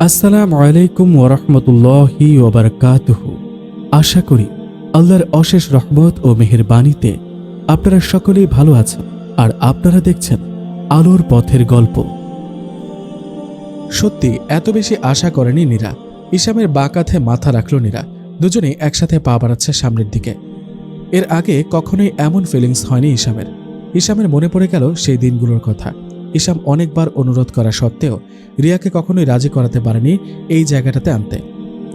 আসসালামু আলাইকুম ওরহমতুল্লাহি ওবরকাতুহ আশা করি আল্লাহর অশেষ রহমত ও মেহেরবাণীতে আপনারা সকলেই ভালো আছেন আর আপনারা দেখছেন আলোর পথের গল্প। সত্যি, এত বেশি আশা করেনি নীরা। ইসামের বা কাঁধে মাথা রাখল নীরা। দুজনেই একসাথে পা বাড়াচ্ছে সামনের দিকে। এর আগে কখনোই এমন ফিলিংস হয়নি ইসামের ইসামের মনে পড়ে গেল সেই দিনগুলোর কথা। ইসাম অনেকবার অনুরোধ করা সত্ত্বেও রিয়াকে কখনোই রাজি করাতে পারেনি এই জায়গাটাতে আনতে।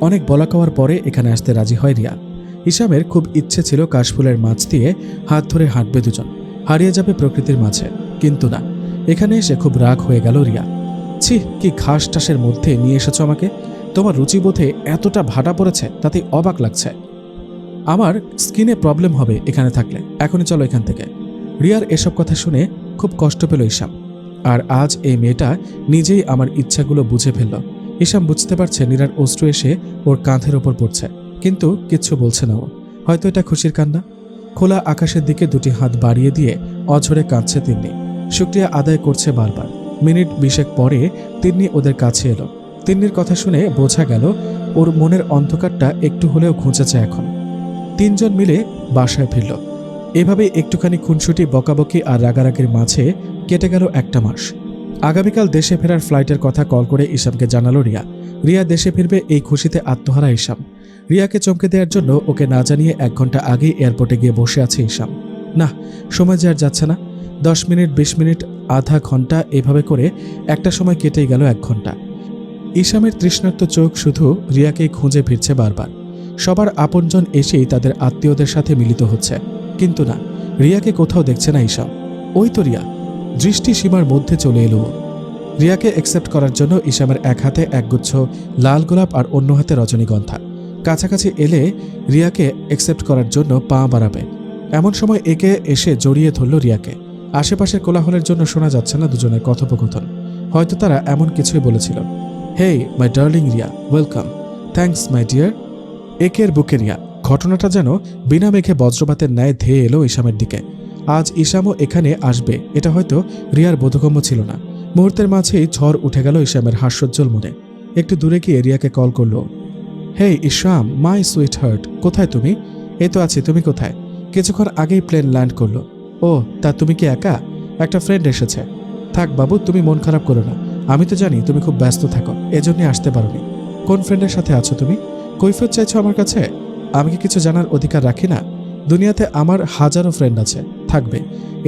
অনেক বলা কওয়ার পরে এখানে আসতে রাজি হয় রিয়া। ইসামের খুব ইচ্ছে ছিল কাশফুলের মাছ দিয়ে হাত ধরে হাঁটবে দুজন। হারিয়ে যাবে প্রকৃতির মাঝে, কিন্তু না। এখানে এসে খুব রাগ হয়ে গেল রিয়া। ছি, কি ঘাস টাসের মধ্যে নিয়ে এসেছ আমাকে? তোমার রুচিবোধে এতটা ভাটা পড়েছে, তাতে অবাক লাগছে। আমার স্কিনে প্রবলেম হবে এখানে থাকলে। এখনই চলো এখান থেকে। রিয়ার এসব কথা শুনে খুব কষ্ট পেল ইসাম আর আজ এই মেয়েটা নিজেই আমার ইচ্ছাগুলো বুঝে ফেলল। ইসাম বুঝতে পারছে নীরার অশ্রু এসে ওর কাঁধের ওপর পড়ছে, কিন্তু কিচ্ছু বলছে না ও। হয়তো এটা খুশির কান্না? খোলা আকাশের দিকে দুটি হাত বাড়িয়ে দিয়ে অঝরে কাঁদছে তিন্নি। শুক্রিয়া আদায় করছে বারবার। মিনিট বিশেক পরে তিন্নি ওদের কাছে এলো। তিন্নির কথা শুনে বোঝা গেল ওর মনের অন্ধকারটা একটু হলেও ঘুঁচেছে এখন। তিনজন মিলে বাসায় ফিরল। এভাবে একটুখানি খুনসুটি, বকাবকি আর রাগারাগির মাঝে কেটে গেল একটা মাস। আগামীকাল দেশে ফেরার ফ্লাইটের কথা কল করে ইসামকে জানালো রিয়া। রিয়া দেশে ফিরবে এই খুশিতে আত্মহারা ইসাম রিয়াকে চমকে দেওয়ার জন্য ওকে না জানিয়ে এক ঘণ্টা আগেই এয়ারপোর্টে গিয়ে বসে আছে ইসাম না, সময় যে আর যাচ্ছে না। দশ মিনিট, বিশ মিনিট, আধা ঘণ্টা এভাবে করে একটা সময় কেটেই গেল এক ঘণ্টা। ইসামের তৃষ্ণার্ত চোখ শুধু রিয়াকেই খুঁজে ফিরছে বারবার। সবার আপনজন এসেই তাদের আত্মীয়দের সাথে মিলিত হচ্ছে। কিন্তু না, রিয়াকে কোথাও দেখছে না ইসাম ওই তো রিয়া। দৃষ্টি সীমার মধ্যে চলে এলো। রিয়াকে অ্যাকসেপ্ট করার জন্য ইসামের এক হাতে একগুচ্ছ লাল গোলাপ আর অন্য হাতে রজনীগন্ধা। কাছাকাছি এলে রিয়াকে অ্যাকসেপ্ট করার জন্য পা বাড়াবে। এমন সময় একে এসে জড়িয়ে ধরল রিয়াকে। আশেপাশের কোলাহলের জন্য শোনা যাচ্ছে না দুজনের কথোপকথন। হয়তো তারা এমন কিছুই বলেছিল। Hey my darling Riya welcome thanks my dear একের বুকে রিয়া, ঘটনাটা যেন বিনা মেঘে বজ্রপাতের ন্যায় ধেয়ে এলো ইসামের দিকে। আজ ইসামও এখানে আসবে। এটা হয়তো রিয়ার বোধগম্য ছিল না। মুহূর্তের মাঝেই ঝড় উঠে গেল ইসামের হাস্যোজ্জ্বল মনে। একটু দূরে গিয়ে রিয়াকে কল করল, হে ইসাম মাই সুইট হার্ট কোথায় তুমি? এই তো আছি, তুমি কোথায়? কিছুক্ষণ আগেই প্লেন ল্যান্ড করল, ও, তা তুমি কি একা? একটা ফ্রেন্ড এসেছে। থাক বাবু, তুমি মন খারাপ করো না। আমি তো জানি তুমি খুব ব্যস্ত থাকো, এজন্যই আসতে পারোনি। কোন ফ্রেন্ডের সাথে আছো তুমি? কৈফত চাইছো আমার কাছে? আমি কি কিছু জানার অধিকার রাখি না? দুনিয়াতে আমার হাজারো ফ্রেন্ড আছে। থাকবে।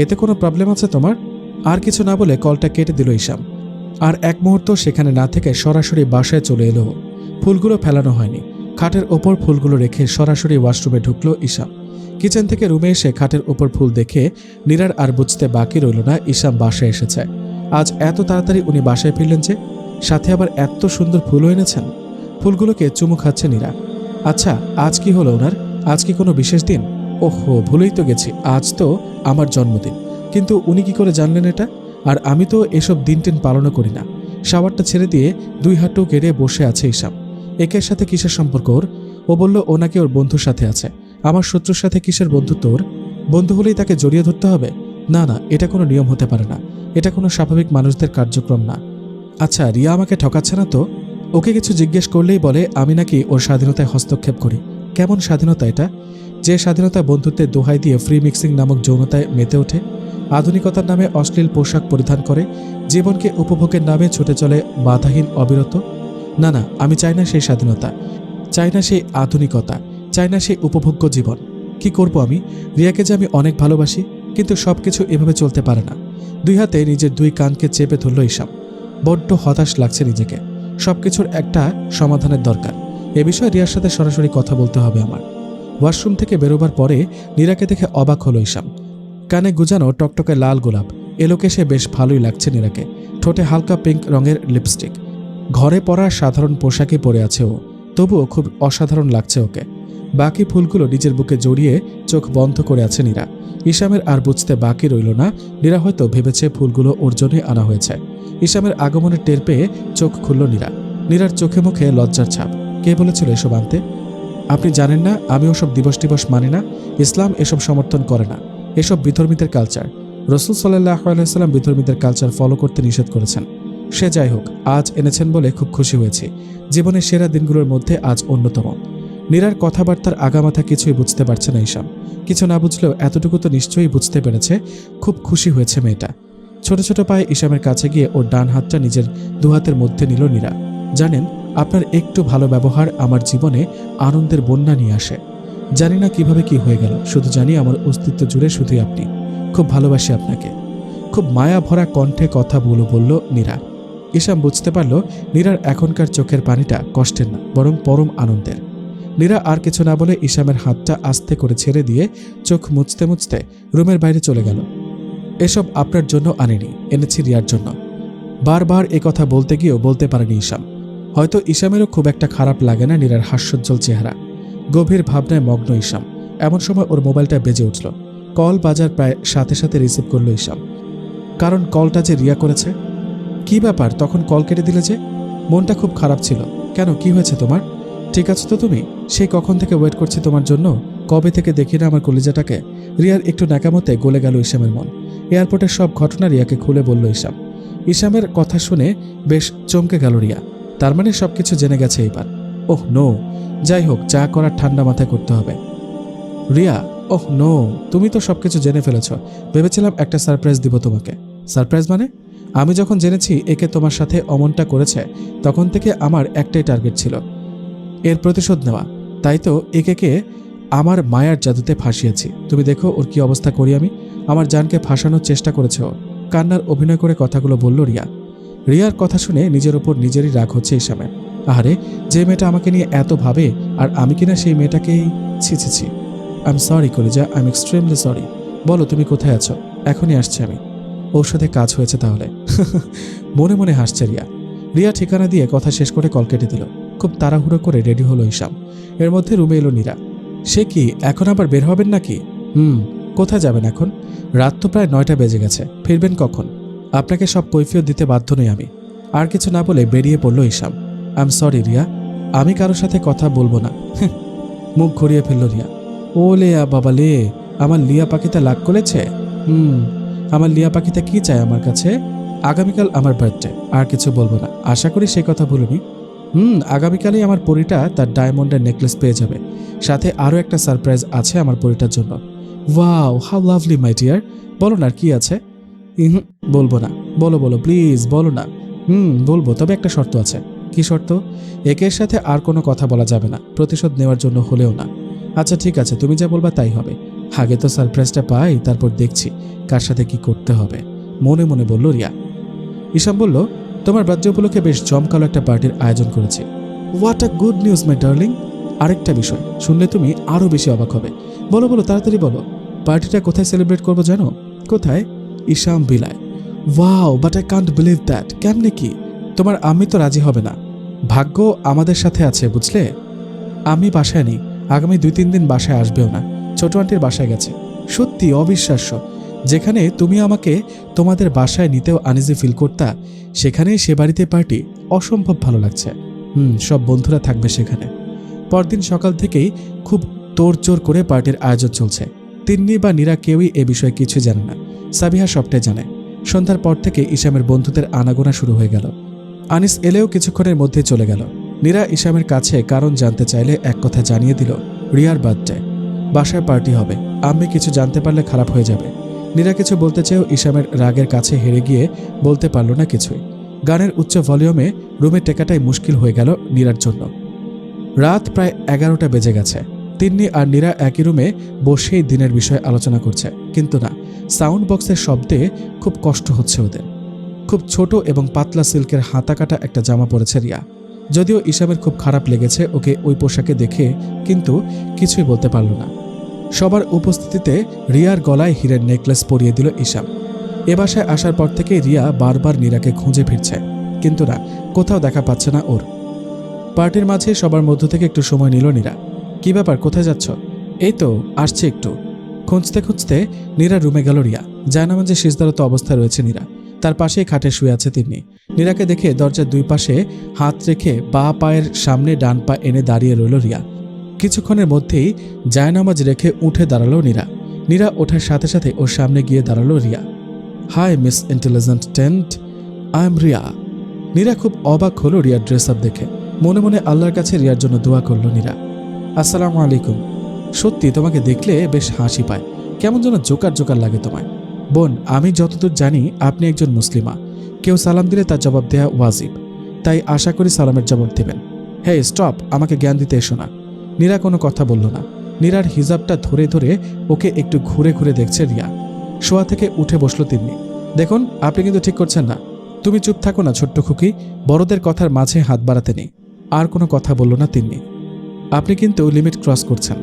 এতে কোনো প্রবলেম আছে তোমার? আর কিছু না বলে কলটা কেটে দিল ইসাম আর এক মুহূর্ত সেখানে না থেকে সরাসরি বাসায় চলে এলো। ফুলগুলো ফেলানো হয়নি। খাটের ওপর ফুলগুলো রেখে সরাসরি ওয়াশরুমে ঢুকলো ইসাম কিচেন থেকে রুমে এসে খাটের ওপর ফুল দেখে নীরার আর বুঝতে বাকি রইল না ইসাম বাসায় এসেছে। আজ এত তাড়াতাড়ি উনি বাসায় ফিরলেন যে, সাথে আবার এত সুন্দর ফুলও এনেছেন। ফুলগুলোকে চুমু খাচ্ছে নীরা। আচ্ছা আজ কি হলো ওনার? আজ কি কোনো বিশেষ দিন? ওহো, ভুলেই তো গেছি, আজ তো আমার জন্মদিন। কিন্তু উনি কি করে জানলেন এটা? আর আমি তো এসব দিন টিন পালনও করি না। শাওয়ারটা ছেড়ে দিয়ে দুই হাঁটু কেড়ে বসে আছে ইসাম একের সাথে কিসের সম্পর্ক ওর? ও বলল, ও নাকি ওর বন্ধুর সাথে আছে। আমার শত্রুর সাথে কিসের বন্ধুত্ব ওর? বন্ধু হলেই তাকে জড়িয়ে ধরতে হবে? না না, এটা কোনো নিয়ম হতে পারে না। এটা কোনো স্বাভাবিক মানুষদের কার্যক্রম না। আচ্ছা রিয়া আমাকে ঠকাচ্ছে না তো? ওকে কিছু জিজ্ঞেস করলেই বলে, আমি নাকি ওর স্বাধীনতায় হস্তক্ষেপ করি। কেমন স্বাধীনতা এটা? যে স্বাধীনতা বন্ধুত্বের দোহাই দিয়ে ফ্রি মিক্সিং নামক যৌনতায় মেতে ওঠে, আধুনিকতার নামে অশ্লীল পোশাক পরিধান করে, জীবনকে উপভোগের নামে ছুটে চলে বাধাহীন অবিরত? না না, আমি চাই না সেই স্বাধীনতা। চাই না সেই আধুনিকতা। চাই না সেই উপভোগ্য জীবন। কি করব আমি? রিয়াকে যে আমি অনেক ভালোবাসি, কিন্তু সবকিছু এভাবে চলতে পারে না। দুই হাতে নিজের দুই কানকে চেপে ধরল ইসাম বড্ড হতাশ লাগছে নিজেকে। সব কিছুর একটা সমাধানের দরকার। এ বিষয়ে রিয়ার সাথে সরাসরি কথা বলতে হবে আমার। ওয়াশরুম থেকে বেরোবার পরে নীরাকে দেখে অবাক হলো ইসাম কানে গুজানো টকটকে লাল গোলাপ। এলোকে সে বেশ ভালোই লাগছে নীরাকে। ঠোঁটে হালকা পিঙ্ক রঙের লিপস্টিক। ঘরে পরা সাধারণ পোশাকে পরে আছে ও। তবুও খুব অসাধারণ লাগছে ওকে। বাকি ফুলগুলো নিজের বুকে জড়িয়ে চোখ বন্ধ করে আছে নীরা। ইসামের আর বুঝতে বাকি রইল না। নীরা হয়তো ভেবেছে ফুলগুলো ওর জন্যই আনা হয়েছে। ইসামের আগমনের টের পেয়ে চোখ খুলল নীরা। নীরার চোখে মুখে লজ্জার ছাপ। কে বলেছিল এসব আনতে? আপনি জানেন না, আমি ওসব দিবস টিবস মানি না, ইসলাম এসব সমর্থন করে না। এসব বিধর্মীদের কালচার রসুল সাল্লাহ আলাইসাল্লাম বিধর্মীদের কালচার ফলো করতে নিষেধ করেছেন। সে যাই হোক, আজ এনেছেন বলে খুব খুশি হয়েছি। জীবনের সেরা দিনগুলোর মধ্যে আজ অন্যতম। নীরার কথাবার্তার আগামাথা কিছুই বুঝতে পারছে না ঈশাম কিছু না বুঝলেও এতটুকু তো নিশ্চয়ই বুঝতে পেরেছে, খুব খুশি হয়েছে মেয়েটা। ছোট ছোট পায়ে ইসামের কাছে গিয়ে ওর ডান হাতটা নিজের দুহাতের মধ্যে নিল নীরা। জানেন আপনার একটু ভালো ব্যবহার আমার জীবনে আনন্দের বন্যা নিয়ে আসে। জানি না কীভাবে কি হয়ে গেল, শুধু জানি আমার অস্তিত্ব জুড়ে শুধুই আপনি। খুব ভালোবাসি আপনাকে। খুব মায়া ভরা কণ্ঠে কথা বলো বলল নীরা। ঈশাম বুঝতে পারল নীরার এখনকার চোখের পানিটা কষ্টের না, বরং পরম আনন্দের। নীরা আর কিছু না বলে ঈশামের হাতটা আস্তে করে ছেড়ে দিয়ে চোখ মুছতে মুছতে রুমের বাইরে চলে গেল। এসব আপনার জন্য আনেনি, এনেছি রিয়ার জন্য। বারবার কথা বলতে গিয়েও বলতে পারেনি ঈশাম হয়তো ঈশামেরও খুব একটা খারাপ লাগে না নীরার হাস্যোজ্জ্বল চেহারা। গভীর ভাবনায় মগ্ন ঈশাম। এমন সময় ওর মোবাইলটা বেজে উঠল। কল বাজার প্রায় সাথে সাথে রিসিভ করল ঈশাম। কারণ কলটা যে রিয়া করেছে? কি ব্যাপার? তখন কল কেটে দিলে যে? মনটা খুব খারাপ ছিল। কেন? কি হয়েছে তোমার? ঠিক আছে তো তুমি? সেই কখন থেকে ওয়েট করছি তোমার জন্য? কবে থেকে দেখি না আমার কলিজাটাকে? রিয়ার একটু ন্যাকামতে গলে গেল ইসামের মন। এয়ারপোর্টের সব ঘটনা রিয়াকে খুলে বলল ইসাম ইসামের কথা শুনে বেশ চমকে গেল রিয়া। তার মানে সবকিছু জেনে গেছে এবার। Oh, no. যাই হোক, যা করার ঠান্ডা মাথায় করতে হবে। Riya, oh, no. তুমি তো সবকিছু জেনে ফেলেছ। ভেবেছিলাম একটা সারপ্রাইজ দিব তোমাকে। সারপ্রাইজ মানে? আমি যখন জেনেছি একে তোমার সাথে অমনটা করেছে, তখন থেকে আমার একটাই টার্গেট ছিল। এর প্রতিশোধ নেওয়া। তাই তো একেকে আমার মায়ার জাদুতে ফাঁসিয়েছি। তুমি দেখো ওর কি অবস্থা করি আমি। আমার জানকে ফাঁসানোর চেষ্টা করেছে কান্নার অভিনয় করে কথাগুলো বলল রিয়া। রিয়ার কথা শুনে নিজের ওপর নিজেরই রাগ হচ্ছে ইসামের আহারে, যে মেয়েটা আমাকে নিয়ে এত ভাবে, আর আমি কিনা সেই মেয়েটাকেই ছি ছি ছি আই এম সরি কলিজা আই এম এক্সট্রিমলি সরি বলো, তুমি কোথায় আছো? এখনই আসছি আমি। ওর সাথে কাজ হয়েছে তাহলে। মনে মনে হাসছে রিয়া। রিয়া ঠিকানা দিয়ে কথা শেষ করে কল কেটে দিল। খুব তাড়াহুড়ো করে রেডি হলো ইসাম এর মধ্যে রুমে এলো নীরা সে কি, এখন আবার বের হবেন নাকি? হুম, কোথায় যাবেন এখন? রাত তো প্রায় নয়টা বেজে গেছে। ফিরবেন কখন? আপনাকে সব কৈফিয়ত দিতে বাধ্য নই আমি। আর কিছু না বলে বেরিয়ে পড়ল Isam I am sorry Riya. আমি কারোর সাথে কথা বলব না। মুখ ঘুরিয়ে ফেলল রিয়া। ও লেয়া বাবা লে, আমার লিয়া পাখিটা লাগ করেছে? হুম, আমার লিয়া পাখিটা কি চায় আমার কাছে? আগামীকাল আমার বার্থডে আর কিছু বলব না। আশা করি সেই কথা বলিনি হুম, আগামীকালই আমার পরিটা তার ডায়মন্ডের নেকলেস পেয়ে যাবে। সাথে আরও একটা সারপ্রাইজ আছে আমার পরিটার জন্য। Wow how lovely my dear বলো না আর কি আছে? বলব না। বলো বলো প্লিজ বলো না। হুম, বলব, তবে একটা শর্ত আছে। কি শর্ত? একের সাথে আর কোনো কথা বলা যাবে না। প্রতিশোধ নেওয়ার জন্য হলেও না। আচ্ছা ঠিক আছে, তুমি যা বলবা তাই হবে। আগে তো সারপ্রাইজটা পাই, তারপর দেখছি কার সাথে কি করতে হবে। মনে মনে বলল রিয়া। ঈশাম বলল, তোমার বার্থডে উপলক্ষে বেশ জমকালো একটা পার্টির আয়োজন করেছি। What a good news my darling আরেকটা বিষয়, শুনলে তুমি আরও বেশি অবাক হবে। বলো বলো, তাড়াতাড়ি বলো, পার্টিটা কোথায় সেলিব্রেট করব জানো? কোথায়? ঈশাম বিলায়, wow but I can't believe that কেমনে কি? তোমার আমি তো রাজি হবে না। ভাগ্য আমাদের সাথে আছে, বুঝলে? আমি বাসায় নেই। আগামী দুই তিন দিন বাসায় আসবেও না। ছোট আন্টির বাসায় গেছে। সত্যি অবিশ্বাস্য। যেখানে তুমি আমাকে তোমাদের বাসায় নিতেও আনিজি ফিল করতা, সেখানেই সে বাড়িতে পার্টি অসম্ভব ভালো লাগছে। হুম, সব বন্ধুরা থাকবে সেখানে। পরদিন সকাল থেকেই খুব তোড়জোড় করে পার্টির আয়োজন চলছে। তিন্নি বা নীরা কেউই এ বিষয়ে কিছু জানে না। সাবিহা সবটাই জানে। সন্ধ্যার পর থেকে ইসামের বন্ধুদের আনাগোনা শুরু হয়ে গেল। আনিস এলেও কিছুক্ষণের মধ্যে চলে গেল। নীরা ইসামের কাছে কারণ জানতে চাইলে এক কথা জানিয়ে দিল, রিয়ার বার্থডে। বাসায় পার্টি হবে। আমি কিছু জানতে পারলে খারাপ হয়ে যাবে। নীরা কিছু বলতে চেয়েও ইসামের রাগের কাছে হেরে গিয়ে বলতে পারল না কিছুই। গানের উচ্চ ভলিউমে রুমে টেকাটাই মুশকিল হয়ে গেল নীরার জন্য। রাত প্রায় এগারোটা বেজে গেছে। তিন্নি আর নীরা একই রুমে বসেই দিনের বিষয়ে আলোচনা করছে। কিন্তু না, সাউন্ড বক্সের শব্দে খুব কষ্ট হচ্ছে ওদের। খুব ছোট এবং পাতলা সিল্কের হাতা কাটা একটা জামা পরেছে রিয়া। যদিও ইসামের খুব খারাপ লেগেছে ওকে ওই পোশাকে দেখে, কিন্তু কিছুই বলতে পারল না। সবার উপস্থিতিতে রিয়ার গলায় হীরের নেকলেস পরিয়ে দিল ইসাম এ বাসায় আসার পর থেকে রিয়া বারবার নীরাকে খুঁজে ফিরছে। কিন্তু না, কোথাও দেখা পাচ্ছে না ওর। পার্টির মাঝে সবার মধ্য থেকে একটু সময় নিল নীরা। কি ব্যাপার, কোথায় যাচ্ছ? এই তো, আসছে একটু। খুঁজতে খুঁজতে নীরা রুমে গেল রিয়া। জায়নামাজে সিজদারত অবস্থায় রয়েছে নীরা। তার পাশেই খাটে শুয়ে আছে তিনি। নীরাকে দেখে দরজার দুই পাশে হাত রেখে বা পায়ের সামনে ডান পা এনে দাঁড়িয়ে রইল রিয়া। কিছুক্ষণের মধ্যেই জায়নামাজ রেখে উঠে দাঁড়াল নীরা। নীরা ওঠার সাথে সাথে ওর সামনে গিয়ে দাঁড়াল Riya. Hi, miss intelligent tent, I am Riya. Nira খুব অবাক হলো রিয়ার ড্রেস আপ দেখে। মনে মনে আল্লাহর কাছে রিয়ার জন্য দোয়া করল নীরা। আসসালামু আলাইকুম। সত্যি, তোমাকে দেখলে বেশ হাসি পায়। কেমন যেন জোকার জোকার লাগে তোমায়। বোন, আমি যতদূর জানি, আপনি একজন মুসলিমা। কেউ সালাম দিলে তার জবাব দেয়া ওয়াজিব। তাই আশা করি সালামের জবাব দেবেন। Hey stop! আমাকে জ্ঞান দিতে এসো না। নীরা কোনো কথা বলল না। নীরার হিজাবটা ধরে ধরে ওকে একটু ঘুরে ঘুরে দেখছে রিয়া। শোয়া থেকে উঠে বসল তিন্নি। দেখুন, আপনি কিন্তু ঠিক করছেন না। তুমি চুপ থাকো না, ছোট্ট খুকি। বড়দের কথার মাঝে হাত বাড়াতে নেই। আর কোনো কথা বলল না তিন্নি। আপনি কিন্তু লিমিট ক্রস করছেন।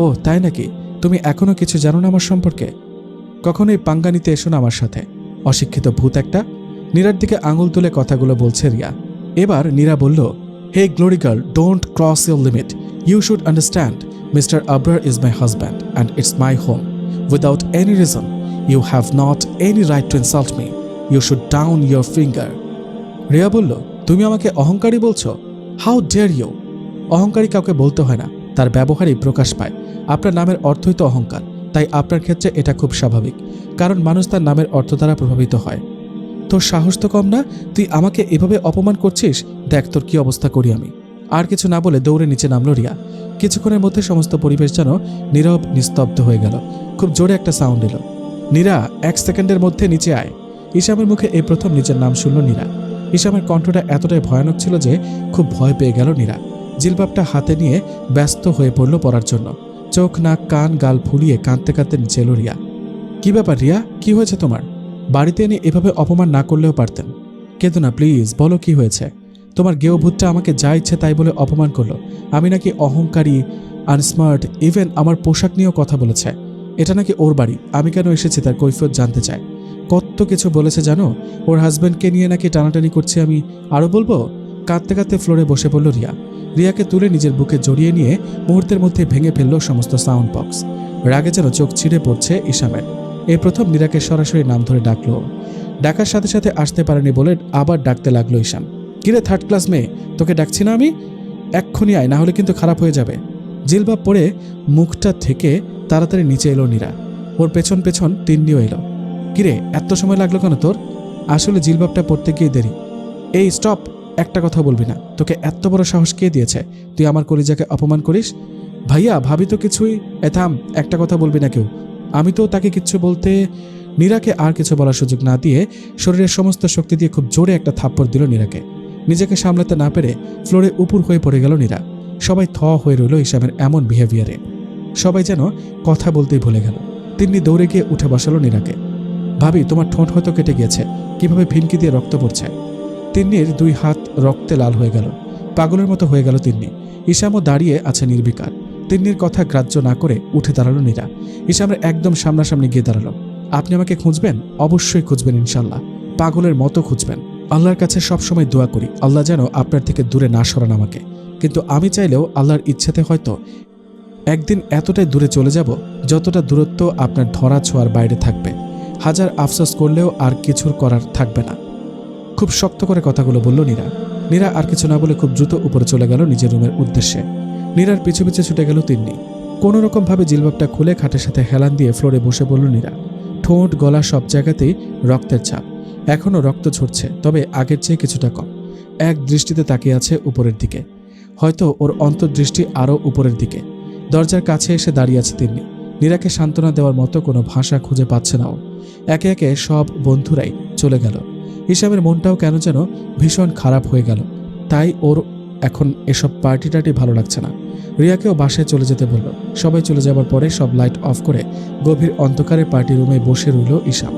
ও, তাই নাকি? তুমি এখনও কিছু জানো না আমার সম্পর্কে? কখনোই পাঙ্গা নিতে এসো না আমার সাথে। অশিক্ষিত ভূত একটা। নীরার দিকে আঙুল তুলে কথাগুলো বলছে রিয়া। এবার নীরা বলল, hey glory girl don't cross your limit you should understand mister Abrar is my husband and it's my home without any reason you have not any right to insult me you should down your finger Riya বলল, তুমি আমাকে অহংকারী বলছো? How dare you অহংকারী কাউকে বলতে হয় না, তার ব্যবহারই প্রকাশ পায়। আপনার নামের অর্থই তো অহংকার, তাই আপনার ক্ষেত্রে এটা খুব স্বাভাবিক, কারণ মানুষ তার নামের অর্থ দ্বারা প্রভাবিত হয়। তোর সাহস তো কম না, তুই আমাকে এভাবে অপমান করছিস? দেখ তোর কি অবস্থা করি আমি। আর কিছু না বলে দৌড়ে নিচে নামলো রিয়া। কিছুক্ষণের মধ্যে সমস্ত পরিবেশ যেন নীরব, নিস্তব্ধ হয়ে গেল। খুব জোরে একটা সাউন্ড এলো। নীরা, এক সেকেন্ডের মধ্যে নিচে আয়। ইসামের মুখে এই প্রথম নিজের নাম শুনল নীরা। ইসামের কণ্ঠটা এতটাই ভয়ানক ছিল যে খুব ভয় পেয়ে গেল নীরা। জিলবাবটা হাতে নিয়ে ব্যস্ত হয়ে পড়ল পড়ার জন্য। চোখ, নাক, কান, গাল ফুলিয়ে কাঁদতে কাঁদতে নিচে রিয়া। কি ব্যাপার রিয়া? কি হয়েছে তোমার? বাড়িতে এনে এভাবে অপমান না করলেও পারতেন। কেঁদো না প্লিজ বলো কি হয়েছে? তোমার গেও ভূতটা আমাকে যা ইচ্ছে তাই বলে অপমান করল। আমি নাকি অহংকারী আনস্মার্ট ইভেন আমার পোশাক নিয়েও কথা বলেছে। এটা নাকি ওর বাড়ি? আমি কেন এসেছি তার কৈফিয়ত জানতে চাই? কত কিছু বলেছে জানো? ওর হাজব্যান্ডকে নিয়ে নাকি টানাটানি করছি আমি আরও বলব? কাঁদতে কাঁদতে ফ্লোরে বসে পড়ল রিয়া। রিয়াকে তুলে নিজের বুকে জড়িয়ে নিয়ে মুহূর্তের মধ্যে ভেঙে ফেলল সমস্ত সাউন্ড বক্স। রাগে যেন চোখ ছিঁড়ে পড়ছে ইসামের এই প্রথম নীরাকে সরাসরি নাম ধরে ডাকলো। ডাকার সাথে সাথে আসতে পারেনি বলে আবার ডাকতে লাগল ঈশান কিরে থার্ড ক্লাস মেয়ে, তোকে ডাকছি না আমি? এক্ষুনি আয় না হলে কিন্তু খারাপ হয়ে যাবে। জিলবাব পরে মুখটা থেকে তাড়াতাড়ি নিচে এলো নীরা। ওর পেছন পেছন তিন্নিও এলো। কিরে, এত সময় লাগল কেন তোর? আসলে জিলবাবটা পড়তে গিয়ে দেরি। এই স্টপ একটা কথা বলবি না। তোকে এত বড় সাহস কে দিয়েছে? তুই আমার কলিজাকে অপমান করিস? ভাইয়া, ভাবি তো কিছুই এথাম একটা কথা বলবি না কেউ। আমি তো তাকে কিচ্ছু বলতে নীরাকে আর কিছু বলার সুযোগ না দিয়ে শরীরের সমস্ত শক্তি দিয়ে খুব জোরে একটা থাপ্পড় দিল নীরাকে। নিজেকে সামলাতে না পেরে ফ্লোরে উপুর হয়ে পড়ে গেল নীরা। সবাই থ হয়ে রইল হিসাবের এমন বিহেভিয়ারে সবাই যেন কথা বলতেই ভুলে গেল। তিন্নি দৌড়ে গিয়ে উঠে বসালো নীরাকে। ভাবি, তোমার ঠোঁট হয়তো কেটে গিয়েছে। কীভাবে ফিনকি দিয়ে রক্ত পড়ছে? তিন্নির দুই হাত রক্তে লাল হয়ে গেল, পাগলের মতো হয়ে গেল তিন্নি। ইসামও দাঁড়িয়ে আছে নির্বিকার। তিন্নির কথা গ্রাহ্য না করে উঠে দাঁড়াল নীরা। ইসামের একদম সামনাসামনি গিয়ে দাঁড়াল। আপনি আমাকে খুঁজবেন? অবশ্যই খুঁজবেন ইনশাল্লাহ পাগলের মতো খুঁজবেন। আল্লাহর কাছে সবসময় দোয়া করি, আল্লাহ যেন আপনার থেকে দূরে না সরান আমাকে। কিন্তু আমি চাইলেও আল্লাহর ইচ্ছেতে হয়তো একদিন এতটাই দূরে চলে যাব, যতটা দূরত্ব আপনার ধরা ছোঁয়ার বাইরে থাকবে। হাজার আফসোস করলেও আর কিছুর করার থাকবে না। খুব শক্ত করে কথাগুলো বলল নীরা। নীরা আর কিছু না বলে খুব দ্রুত উপরে চলে গেল নিজের রুমের উদ্দেশ্যে। নীরার পিছু পিছু ছুটে গেল তিন্নি। কোনো রকমভাবে জিলবাবটা খুলে খাটের সাথে হেলান দিয়ে ফ্লোরে বসে বলল নীরা, ঠোঁট, গলা সব জায়গাতেই রক্তের ছাপ। এখনও রক্ত ঝরছে, তবে আগের চেয়ে কিছুটা কম। এক দৃষ্টিতে তাকিয়ে আছে উপরের দিকে। হয়তো ওর অন্তর্দৃষ্টি আরও উপরের দিকে। দরজার কাছে এসে দাঁড়িয়ে আছে তিন্নি। নীরাকে সান্ত্বনা দেওয়ার মতো কোনো ভাষা খুঁজে পাচ্ছে না ও। একে একে সব বন্ধুরাই চলে গেল। হিসাবের মনটাও কেন যেন ভীষণ খারাপ হয়ে গেল। তাই ওর এখন এসব পার্টি টার্টি ভালো লাগছে না। রিয়াকেও বাসায় চলে যেতে বলল। সবাই চলে যাবার পরে সব লাইট অফ করে গভীর অন্ধকারে পার্টি রুমে বসে রইল ঈশাম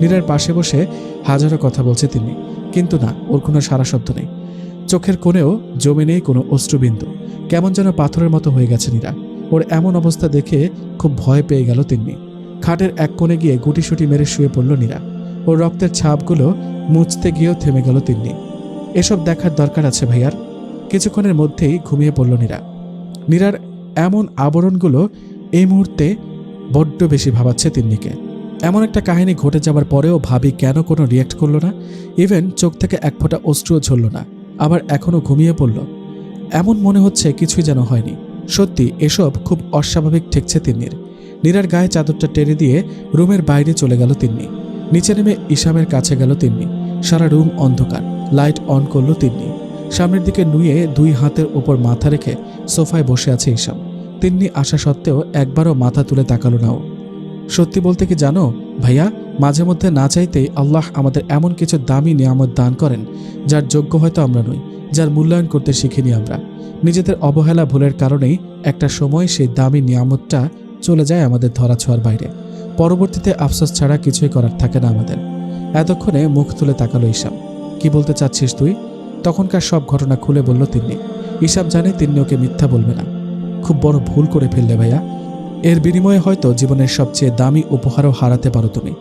নীরার পাশে বসে হাজারো কথা বলছে তিনি। কিন্তু না, ওর কোনো সারা শব্দ নেই। চোখের কোণেও জমে নেই কোনো অশ্রুবিন্দু। কেমন যেন পাথরের মতো হয়ে গেছে নীরা। ওর এমন অবস্থা দেখে খুব ভয় পেয়ে গেল তিন্নি। খাটের এক কোণে গিয়ে গুটিসুটি মেরে শুয়ে পড়ল নীরা। ওর রক্তের ছাপগুলো মুছতে গিয়েও থেমে গেল তিন্নি। এসব দেখার দরকার আছে ভাইয়ার। কিছুক্ষণের মধ্যেই ঘুমিয়ে পড়ল নীরা। নীরার এমন আবরণগুলো এই মুহূর্তে বড্ড বেশি ভাবাচ্ছে তিন্নিকে। এমন একটা কাহিনী ঘটে যাবার পরেও ভাবি কেন কোনো রিয়াক্ট করল না? ইভেন চোখ থেকে এক ফোঁটা অশ্রুও ঝরল না। আবার এখনও ঘুমিয়ে পড়ল। এমন মনে হচ্ছে কিছুই যেন হয়নি। সত্যি, এসব খুব অস্বাভাবিক ঠেকছে তিন্নির। নীরার গায়ে চাদরটা টেনে দিয়ে রুমের বাইরে চলে গেল তিন্নি। নিচে নেমে ইসামের কাছে গেল তিন্নি। সারা রুম অন্ধকার, লাইট অন করল তিন্নি। সামনের দিকে নুয়ে দুই হাতের ওপর মাথা রেখে সোফায় বসে আছে ঈশাম তিন্নি আসা সত্ত্বেও একবারও মাথা তুলে তাকালো না ও। সত্যি বলতে কি জানো, ভাইয়া? মাঝে মধ্যে না চাইতেই আল্লাহ আমাদের এমন কিছু দামি নিয়ামত দান করেন, যার যোগ্য হয়তো আমরা নই, যার মূল্যায়ন করতে শিখিনি আমরা। নিজেদের অবহেলা ভুলের কারণেই একটা সময় সেই দামি নিয়ামতটা চলে যায় আমাদের ধরাছোঁয়ার বাইরে। পরবর্তীতে আফসোস ছাড়া কিছুই করার থাকে না আমাদের। এতক্ষণে মুখ তুলে তাকালো ঈশাম কি বলতে চাচ্ছিস তুই? তখনকার সব ঘটনা খুলে বলল তিন্নি। ঈশাম জানে তিন্নি ওকে মিথ্যা বলবে না। খুব বড় ভুল করে ফেললে ভাইয়া। এর বিনিময়ে হয়তো জীবনের সবচেয়ে দামি উপহারও হারাতে পারো তুমি।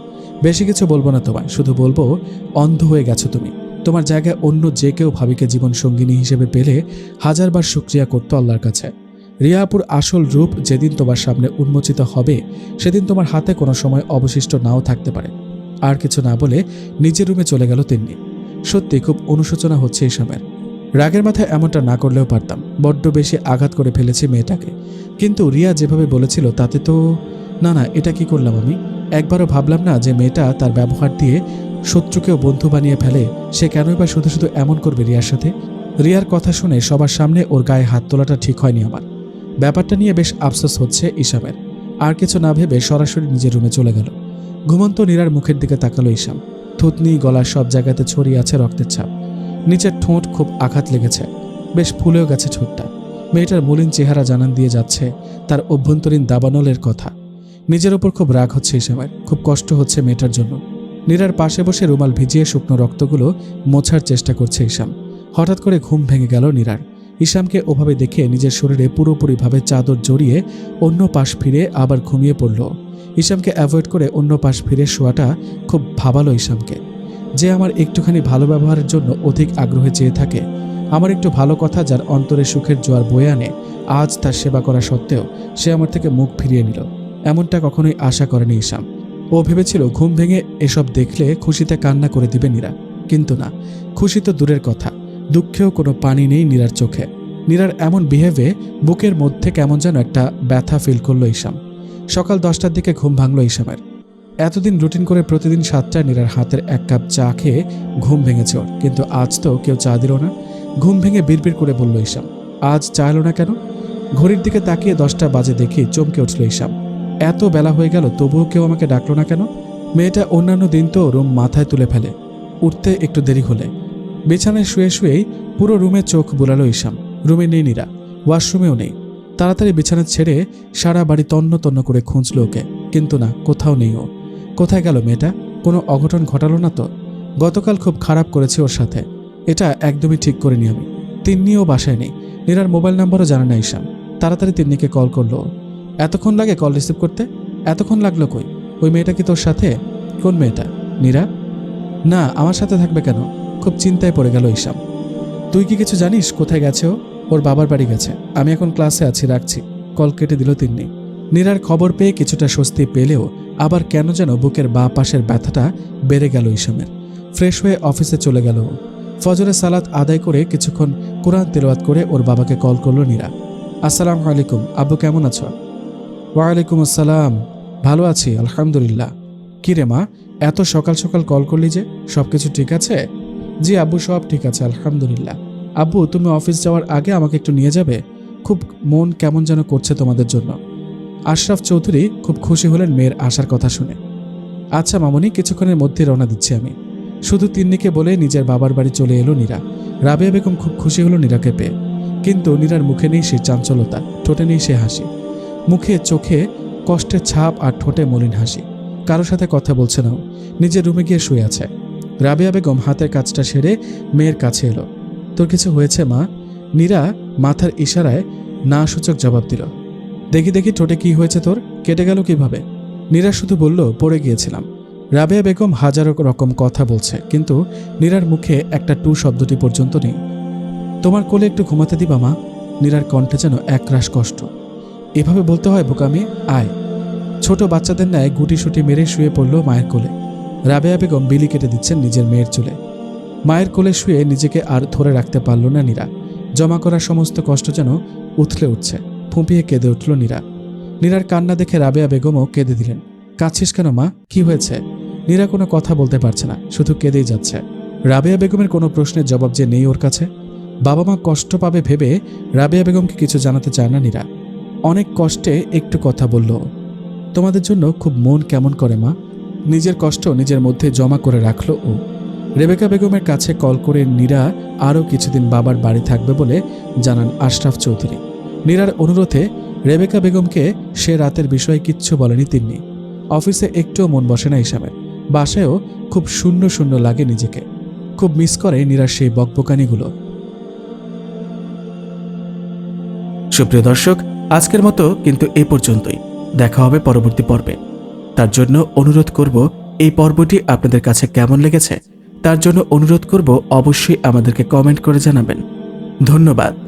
বেশি কিছু বলব না তোমায়, শুধু বলব, অন্ধ হয়ে গেছো তুমি। তোমার জায়গায় অন্য যে কেউ ভাবিকে জীবন সঙ্গিনী হিসেবে পেলে হাজারবার শুক্রিয়া করতো আল্লাহর কাছে। রিয়াপুর আসল রূপ যেদিন তোমার সামনে উন্মোচিত হবে, সেদিন তোমার হাতে কোনো সময় অবশিষ্ট নাও থাকতে পারে। আর কিছু না বলে নিজের রুমে চলে গেল তিন্নি। সত্যি খুব অনুশোচনা হচ্ছে এই এসবের। রাগের মাথায় এমনটা না করলেও পারতাম, বড্ড বেশি আঘাত করে ফেলেছি মেয়েটাকে। কিন্তু রিয়া যেভাবে বলেছিল তাতে তো না না, এটা কি করলাম আমি? একবারও ভাবলাম না যে মেয়েটা তার ব্যবহার দিয়ে শত্রুকেও বন্ধু বানিয়ে ফেলে, সে কেনই বা শুধু শুধু এমন করবে রিয়ার সাথে? রিয়ার কথা শুনে সবার সামনে ওর গায়ে হাত তোলাটা ঠিক হয়নি আমার। ব্যাপারটা নিয়ে বেশ আফসোস হচ্ছে ইসামের আর কিছু না ভেবে সরাসরি নিজের রুমে চলে গেল। ঘুমন্ত নীরার মুখের দিকে তাকালো ইসাম থুতনি, গলা সব জায়গাতে ছড়িয়ে আছে রক্তের ছাপ। নিচের ঠোঁট খুব আঘাত লেগেছে। বেশ ফুলেও গেছে ঠোঁটটা। মেয়েটার মলিন চেহারা জানান দিয়ে যাচ্ছে তার অভ্যন্তরীণ দাবানলের কথা। নিজের ওপর খুব রাগ হচ্ছে ইসামের খুব কষ্ট হচ্ছে মেয়েটার জন্য। নীরার পাশে বসে রুমাল ভিজিয়ে শুকনো রক্তগুলো মোছার চেষ্টা করছে ইসাম হঠাৎ করে ঘুম ভেঙে গেল নীরার। ইসামকে ওভাবে দেখে নিজের শরীরে পুরোপুরিভাবে চাদর জড়িয়ে অন্য পাশ ফিরে আবার ঘুমিয়ে পড়ল। ইসামকে অ্যাভয়েড করে অন্য পাশ ফিরে শোয়াটা খুব ভাবালো ইসামকে যে আমার একটুখানি ভালো ব্যবহারের জন্য অধিক আগ্রহে চেয়ে থাকে, আমার একটু ভালো কথা যার অন্তরে সুখের জোয়ার বয়ে আনে, আজ তার সেবা করা সত্ত্বেও সে আমার থেকে মুখ ফিরিয়ে নিল। এমনটা কখনোই আশা করেনি ইসাম ও ভেবেছিল ঘুম ভেঙে এসব দেখলে খুশিতে কান্না করে দিবে নীরা। কিন্তু না, খুশি তো দূরের কথা। দুঃখেও কোনো পানি নেই নীরার চোখে। নীরার এমন বিহেভে বুকের মধ্যে কেমন যেন একটা ব্যথা ফিল করল ইসাম সকাল দশটার দিকে ঘুম ভাঙলো ইসামের এতদিন রুটিন করে প্রতিদিন সাতটায় নীরার হাতের এক কাপ চা খেয়ে ঘুম ভেঙেছে ওর। কিন্তু আজ তো কেউ চা দিল না। ঘুম ভেঙে বিড়বিড় করে বলল ইসাম আজ চা এলো না কেন? ঘড়ির দিকে তাকিয়ে দশটা বাজে দেখে চমকে উঠল ইসাম এত বেলা হয়ে গেল, তবুও কেউ আমাকে ডাকলো না কেন? মেয়েটা অন্যান্য দিন তো রুম মাথায় তুলে ফেলে। উঠতে একটু দেরি হলে। বিছানায় শুয়ে শুয়েই পুরো রুমে চোখ বুলালো ইসাম রুমে নেই নীরা, ওয়াশরুমেও নেই। তাড়াতাড়ি বিছানা ছেড়ে সারা বাড়ি তন্ন তন্ন করে খুঁজলো ওকে। কিন্তু না, কোথাও নেই ও। কোথায় গেল মেয়েটা? কোনো অঘটন ঘটালো না তো? গতকাল খুব খারাপ করেছে ওর সাথে। এটা একদমই ঠিক করে করিনি আমি। তিন্নিও বাসায় নেই। নীরার মোবাইল নাম্বারও জানে না ইসাম তাড়াতাড়ি তিন্নিকে কল করল এতক্ষণ লাগে কল রিসিভ করতে? এতক্ষণ লাগল কই? ওই মেয়েটা কি তোর সাথে? কোন মেয়েটা? নীরা? না, আমার সাথে থাকবে কেন? খুব চিন্তায় পড়ে গেল ইসাম তুই কি কিছু জানিস? কোথায় গেছে ও? ওর বাবার বাড়ি গেছে। আমি এখন ক্লাসে আছি, রাখছি। কল কেটে দিল তিন্নি। নীরার খবর পেয়ে কিছুটা স্বস্তি পেলেও আবার কেন যেন বুকের বা পাশের ব্যথাটা বেড়ে গেল ইসামের ফ্রেশ হয়ে অফিসে চলে গেল। ফজরে সালাত আদায় করে কিছুক্ষণ কোরআন তেলাওয়াত করে ওর বাবাকে কল করল নীরা। আসসালাম আলাইকুম। আব্বু কেমন আছো? ওয়ালাইকুম আসসালাম। ভালো আছি, আলহামদুলিল্লাহ। কি রে মা? এত সকাল সকাল কল করলি যে? সব কিছু ঠিক আছে? জি, আব্বু, সব ঠিক আছে, আলহামদুলিল্লাহ। আব্বু, তুমি অফিস যাওয়ার আগে আমাকে একটু নিয়ে যাবে? খুব মন কেমন যেন করছে তোমাদের জন্য। আশরাফ চৌধুরী খুব খুশি হলেন মেয়ের আসার কথা শুনে। আচ্ছা মামনি, কিছুক্ষণের মধ্যে রওনা দিচ্ছি আমি। শুধু তিন্নিকে বলে নিজের বাবার বাড়ি চলে এলো নীরা। রাবেয়া বেগম খুব খুশি হলো নীরাকে পেয়ে। কিন্তু নীরার মুখে নেই সে চাঞ্চলতা ঠোঁটে নেই সে হাসি। মুখে, চোখে কষ্টের ছাপ আর ঠোঁটে মলিন হাসি। কারোর সাথে কথা বলছে না ও। নিজের রুমে গিয়ে শুয়ে আছে। রাবেয়া বেগম হাতের কাজটা সেরে মেয়ের কাছে এলো। তোর কিছু হয়েছে, মা? নীরা মাথার ইশারায় না সূচক জবাব দিল। দেখি দেখি, ঠোঁটে কি হয়েছে তোর? কেটে গেল কীভাবে? নীরা শুধু বলল, পড়ে গিয়েছিলাম। রাবেয়া বেগম হাজারো রকম কথা বলছে, কিন্তু নীরার মুখে একটা টু শব্দটি পর্যন্ত নেই। তোমার কোলে একটু ঘুমাতে দিবা, মা? নীরার কণ্ঠে যেন একরাশ কষ্ট। এভাবে বলতে হয়, বোকামি? আয়। ছোট বাচ্চাদের ন্যায় গুটি সুটি মেরে শুয়ে পড়ল মায়ের কোলে। রাবেয়া বেগম বিলি কেটে দিচ্ছেন নিজের মেয়ের চুলে। মায়ের কোলে শুয়ে নিজেকে আর ধরে রাখতে পারল না নীরা। জমা করা সমস্ত কষ্ট যেন উথলে উঠছে। ফুঁপিয়ে কেঁদে উঠল নীরা। নীরার কান্না দেখে রাবেয়া বেগমও কেঁদে দিলেন। কাঁদছিস কেন, মা? কি হয়েছে? নীরা কোনো কথা বলতে পারছে না, শুধু কেঁদেই যাচ্ছে। রাবেয়া বেগমের কোনো প্রশ্নের জবাব যে নেই ওর কাছে? বাবা মা কষ্ট পাবে ভেবে রাবেয়া বেগমকে কিছু জানাতে চায় না নীরা। অনেক কষ্টে একটু কথা বলল তোমাদের জন্য খুব মন কেমন করে, মা? নিজের কষ্ট নিজের মধ্যে জমা করে রাখল ও। রেবেকা বেগমের কাছে কল করে নীরা আরও কিছুদিন বাবার বাড়ি থাকবে বলে জানান আশরাফ চৌধুরী। নীরার অনুরোধে রেবেকা বেগমকে সে রাতের বিষয়ে কিচ্ছু বলেনি তিনি। অফিসে একটুও মন বসে না হিসাবে। বাসায়ও খুব শূন্য শূন্য লাগে নিজেকে। খুব মিস করে নীরার সেই বকবকানিগুলো। সুপ্রিয় দর্শক, আজকের মতো কিন্তু এ পর্যন্তই। দেখা হবে পরবর্তী পর্বে। তার জন্য অনুরোধ করব, এই পর্বটি আপনাদের কাছে কেমন লেগেছে? তার জন্য অনুরোধ করব, অবশ্যই আমাদেরকে কমেন্ট করে জানাবেন। ধন্যবাদ।